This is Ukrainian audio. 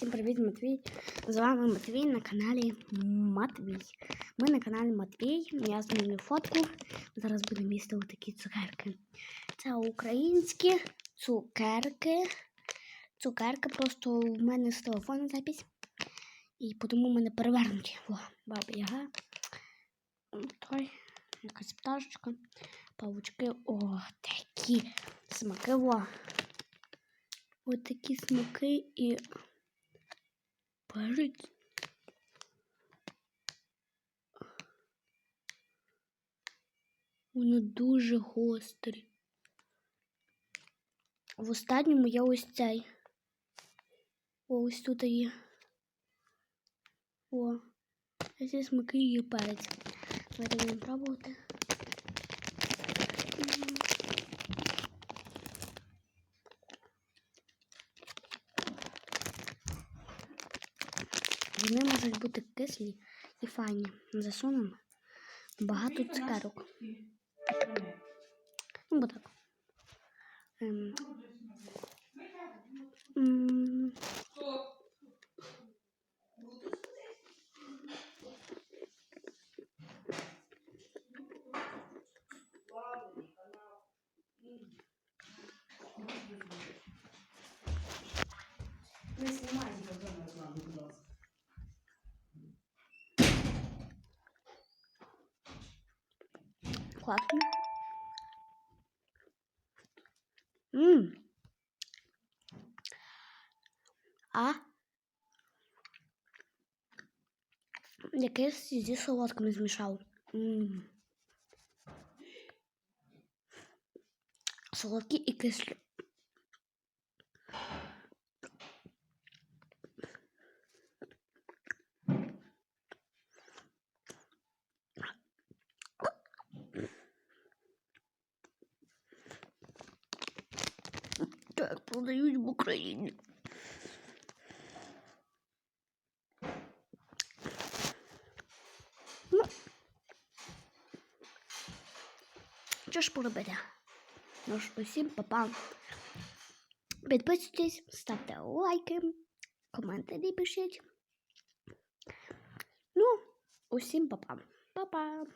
Всім привіт, Матвій. З вами Матвій на каналі Матвій. Ми на каналі Матвій. Я знімлю фотку. Зараз будемо їсти такі цукерки. Це українські цукерки. Цукерки просто в мене з телефону запись. І тому мене перевернуті. О, баба яга. Той, якась пташечка. Павучки. О, такі смаки. О. Ось такі смаки і перець. Воно дуже гострі. В останньому я ось цей. О, ось тут є. О, а ці смаки і перець. Давайте будемо пробувати. Вони можуть бути кислі і файні. Засунемо багато цукерок. Ну, бо так. Ем. М, Не будь ласка. Platten. Mm. Ah. Я, конечно, здесь солодком измешал. М -м. Солодкий и кислый. Так продають в Україні. Ну, що ж поробити? Ну ж, усім папа. Підписуйтесь, ставте лайки, коментарі пишіть. Ну, усім папа. Па-па.